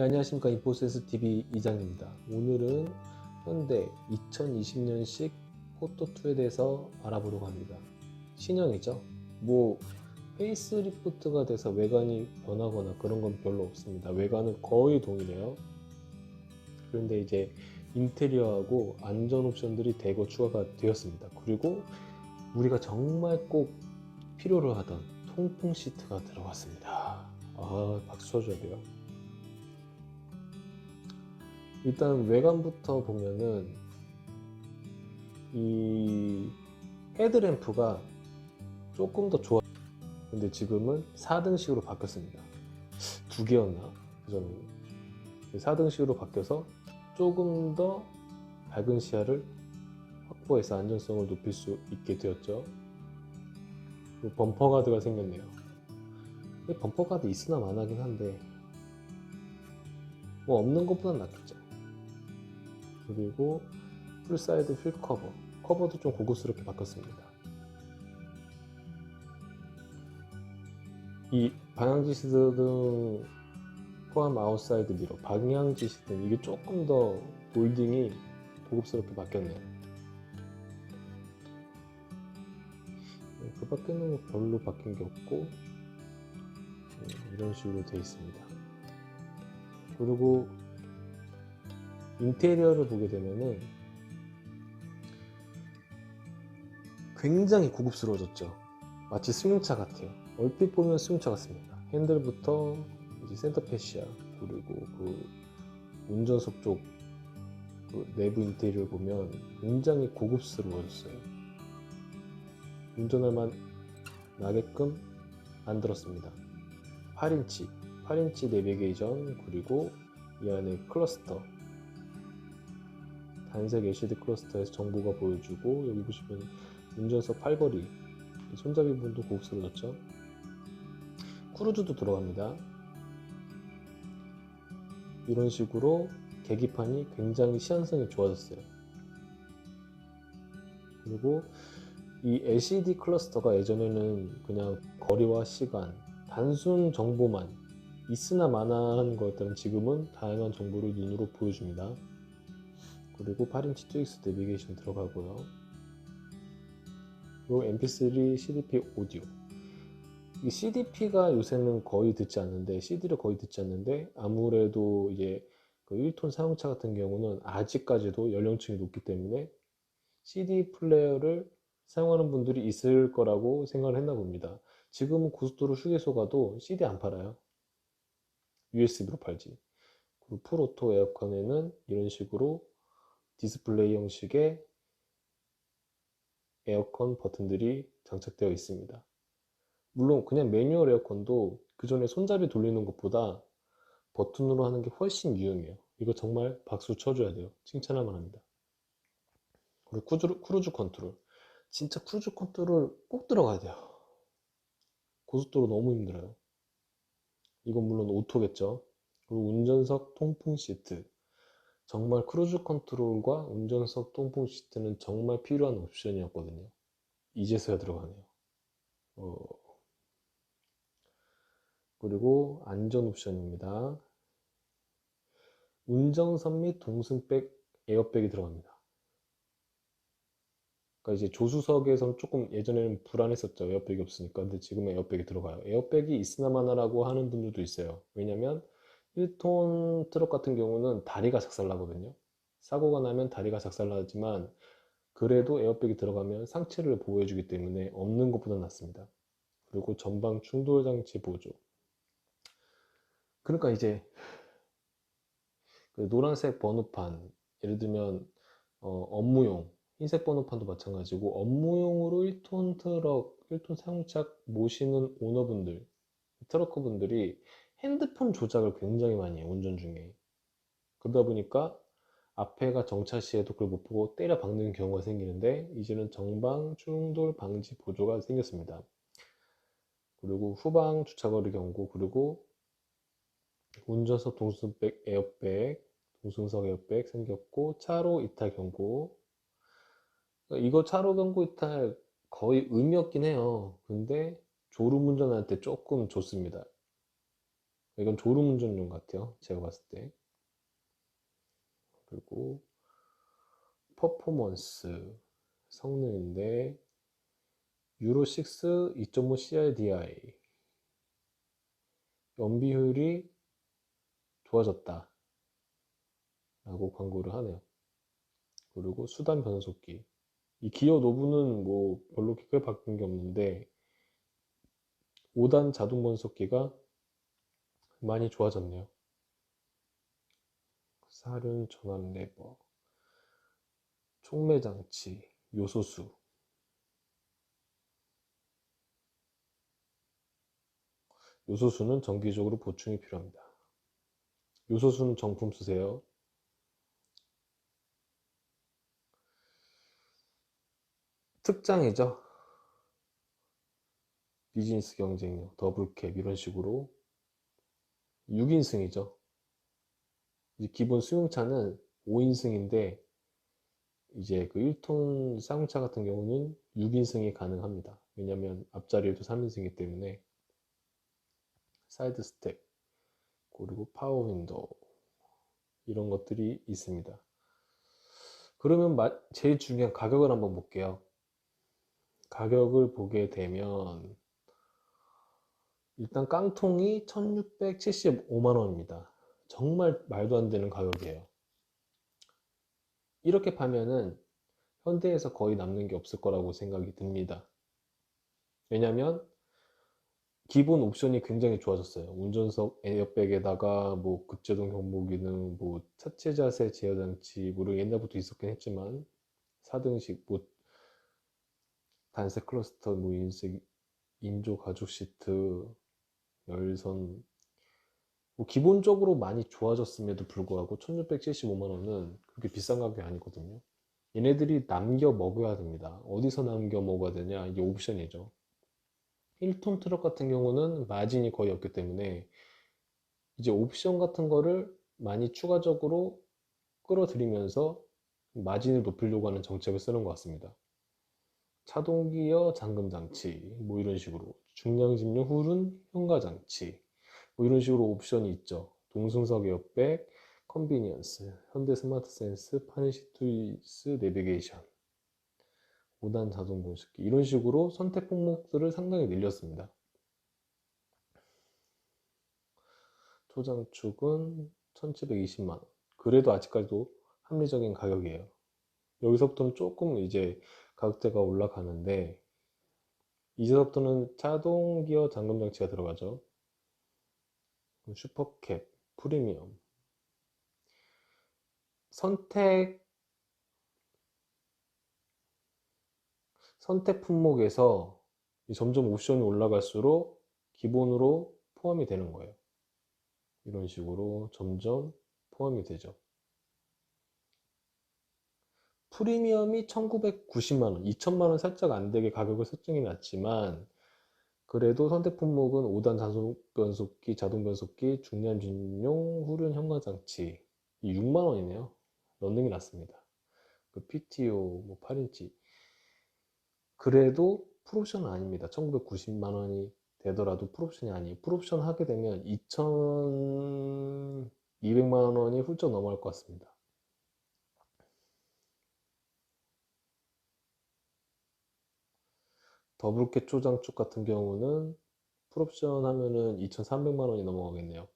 네, 안녕하십니까 인포센스 TV 이장입니다. 오늘은 현대 2020년식 포토2에 대해서 알아보려고 합니다. 신형이죠. 뭐 페이스리프트가 돼서 외관이 변하거나 그런 건 별로 없습니다. 외관은 거의 동일해요. 그런데 이제 인테리어하고 안전 옵션들이 대거 추가가 되었습니다. 그리고 우리가 정말 꼭 필요로 하던 통풍 시트가 들어갔습니다. 아 박수 쳐줘야 돼요. 일단 외관부터 보면은 이 헤드램프가 조금 더 좋아. 근데 지금은 4등식으로 바뀌었습니다. 두 개였나? 그 전에는 4등식으로 바뀌어서 조금 더 밝은 시야를 확보해서 안전성을 높일 수 있게 되었죠. 범퍼 가드가 생겼네요. 범퍼 가드 있으나 마나긴 한데 뭐 없는 것보단 낫겠죠. 그리고 풀사이드 휠 커버. 커버도 좀 고급스럽게 바꿨습니다. 이 방향지시등 포함 아웃사이드 미러 방향지시등 이게 조금 더 몰딩이 고급스럽게 바뀌었네요. 네, 그 밖에는 뭐 별로 바뀐 게 없고 음, 이런 식으로 되어 있습니다. 그리고 인테리어를 보게 되면은 굉장히 고급스러워졌죠. 마치 승용차 같아요. 얼핏 보면 승용차 같습니다. 핸들부터 이제 센터 패시아 그리고 그 운전석 쪽 그 내부 인테리어를 보면 굉장히 고급스러워졌어요. 운전할 만 나게끔 만들었습니다. 8인치, 8인치 내비게이션 그리고 이 안에 클러스터 단색 LCD 클러스터에서 정보가 보여주고 여기 보시면 운전석 팔걸이 손잡이 부분도 고급스러워졌죠? 크루즈도 들어갑니다. 이런 식으로 계기판이 굉장히 시안성이 좋아졌어요. 그리고 이 LCD 클러스터가 예전에는 그냥 거리와 시간 단순 정보만 있으나 마나한 거였다면 지금은 다양한 정보를 눈으로 보여줍니다 그리고 8인치 2X 내비게이션 들어가고요. 그리고 MP3, CDP 오디오. 이 CDP가 요새는 거의 듣지 않는데 CD를 거의 듣지 않는데 아무래도 이제 그 1톤 사용차 같은 경우는 아직까지도 연령층이 높기 때문에 CD 플레이어를 사용하는 분들이 있을 거라고 생각을 했나 봅니다. 지금은 고속도로 휴게소 가도 CD 안 팔아요. USB로 팔지. 그리고 풀오토 에어컨에는 이런 식으로 디스플레이 형식의 에어컨 버튼들이 장착되어 있습니다. 물론 그냥 매뉴얼 에어컨도 그 전에 손잡이 돌리는 것보다 버튼으로 하는 게 훨씬 유용해요. 이거 정말 박수 쳐줘야 돼요. 칭찬할 만합니다. 그리고 크루즈, 크루즈 컨트롤. 진짜 크루즈 컨트롤 꼭 들어가야 돼요. 고속도로 너무 힘들어요. 이건 물론 오토겠죠. 그리고 운전석 통풍 시트. 정말 크루즈 컨트롤과 운전석 통풍 시트는 정말 필요한 옵션이었거든요. 이제서야 들어가네요. 어... 그리고 안전 옵션입니다. 운전석 및 동승백 에어백이 들어갑니다. 그러니까 이제 조수석에선 조금 예전에는 불안했었죠. 에어백이 없으니까. 근데 지금은 에어백이 들어가요. 에어백이 있으나마나라고 하는 분들도 있어요. 왜냐면 1톤 트럭 같은 경우는 다리가 작살나거든요. 사고가 나면 다리가 작살나지만 그래도 에어백이 들어가면 상체를 보호해주기 때문에 없는 것보다 낫습니다. 그리고 전방 충돌 장치 보조. 그러니까 이제 그 노란색 번호판, 예를 들면 어, 업무용, 흰색 번호판도 마찬가지고 업무용으로 1톤 트럭, 1톤 사용차 모시는 오너분들, 트럭커분들이 핸드폰 조작을 굉장히 많이 해요 운전 중에. 그러다 보니까 앞에가 정차 시에도 그걸 못 보고 때려 박는 경우가 생기는데 이제는 정방 충돌 방지 보조가 생겼습니다. 그리고 후방 주차거리 경고 그리고 운전석 동승백 에어백 동승석 에어백 생겼고 차로 이탈 경고. 그러니까 이거 차로 경고 이탈 거의 의미 없긴 해요. 근데 졸음 운전할 때 조금 좋습니다 이건 졸음운전용 같아요. 제가 봤을 때. 그리고 퍼포먼스 성능인데 유로 6 2.5 CRDI 연비율이 좋아졌다 라고 광고를 하네요. 그리고 수단 변속기 이 기어 노브는 뭐 별로 크게 바뀐 게 없는데 5단 자동 변속기가 많이 좋아졌네요. 사륜 전환 레버, 촉매 장치, 요소수. 요소수는 정기적으로 보충이 필요합니다. 요소수는 정품 쓰세요. 특장이죠. 비즈니스 경쟁력, 더블캡 이런 식으로 6인승이죠. 기본 수용차는 5인승인데 이제 그 1톤 쌍용차 같은 경우는 6인승이 가능합니다. 왜냐면 앞자리에도 3인승이기 때문에 사이드 스텝 그리고 파워 윈도우 이런 것들이 있습니다. 그러면 제일 중요한 가격을 한번 볼게요. 가격을 보게 되면 일단 깡통이 1675만원입니다. 정말 말도 안 되는 가격이에요. 이렇게 파면은 현대에서 거의 남는 게 없을 거라고 생각이 듭니다. 왜냐면 기본 옵션이 굉장히 좋아졌어요. 운전석 에어백에다가 뭐 급제동 경보 기능, 뭐 차체 자세 제어 장치, 물론 옛날부터 있었긴 했지만 4등식 뭐 단색 클러스터 뭐 인색 인조 가죽 시트 열선. 뭐 기본적으로 많이 좋아졌음에도 불구하고 1675만 원은 그렇게 비싼 가격이 아니거든요. 얘네들이 남겨 먹어야 됩니다. 어디서 남겨 먹어야 되냐? 이게 옵션이죠. 1톤 트럭 같은 경우는 마진이 거의 없기 때문에 이제 옵션 같은 거를 많이 추가적으로 끌어들이면서 마진을 높이려고 하는 정책을 쓰는 것 같습니다. 차동기어 잠금장치 뭐 이런 식으로 중량집용 후륜 현가장치. 뭐 이런 식으로 옵션이 있죠. 동승석 에어백 컨비니언스 현대 스마트 센스 파니시투이스 내비게이션. 5단 자동 공식기. 이런 식으로 선택 품목들을 상당히 늘렸습니다. 초장축은 1720만원. 그래도 아직까지도 합리적인 가격이에요. 여기서부터는 조금 이제 가격대가 올라가는데 이제부터는 자동 기어 잠금 장치가 들어가죠. 슈퍼캡, 프리미엄. 선택 선택 품목에서 점점 옵션이 올라갈수록 기본으로 포함이 되는 거예요. 이런 식으로 점점 포함이 되죠 프리미엄이 1990만원 2000만원 살짝 안되게 가격을 설정해 놨지만 그래도 선택 품목은 5단 자동 변속기, 자동 변속기, 중량 진용, 후륜 현관 장치. 6만원이네요. 넣는 게 낫습니다. 그 PTO 뭐 8인치. 그래도 풀옵션은 아닙니다. 1990만원이 되더라도 풀옵션이 아니에요. 풀옵션 하게 되면 2200만원이 훌쩍 넘어갈 것 같습니다 더블캐 초장축 같은 경우는 풀옵션 하면은 2,300만 원이 넘어가겠네요.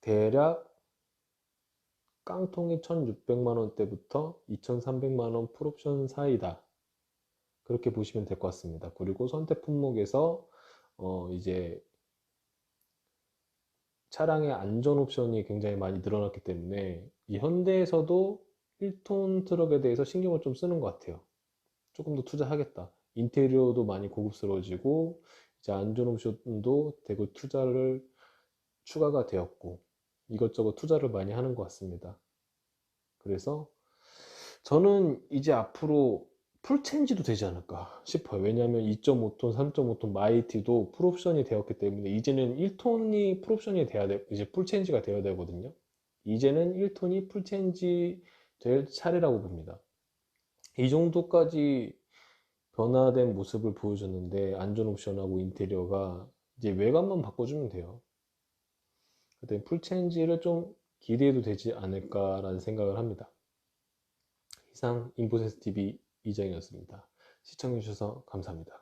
대략 깡통이 1,600만 원대부터 2,300만 원 풀옵션 사이다. 그렇게 보시면 될 것 같습니다. 그리고 선택 품목에서 어 이제 차량의 안전 옵션이 굉장히 많이 늘어났기 때문에 이 현대에서도 1톤 트럭에 대해서 신경을 좀 쓰는 것 같아요. 조금 더 투자하겠다. 인테리어도 많이 고급스러워지고 이제 안전옵션도 대구 투자를 추가가 되었고 이것저것 투자를 많이 하는 것 같습니다. 그래서 저는 이제 앞으로 풀체인지도 되지 않을까 싶어요. 왜냐하면 2.5톤 3.5톤 마이티도 풀옵션이 되었기 때문에 이제는 1톤이 풀옵션이 돼야 돼 이제 풀체인지가 되어야 되거든요. 이제는 1톤이 풀체인지 될 차례라고 봅니다. 이 정도까지 변화된 모습을 보여줬는데 안전 옵션하고 인테리어가 이제 외관만 바꿔주면 돼요. 그때 풀체인지를 좀 기대해도 되지 않을까라는 생각을 합니다. 이상 인포센스 TV 이장이었습니다. 시청해주셔서 감사합니다.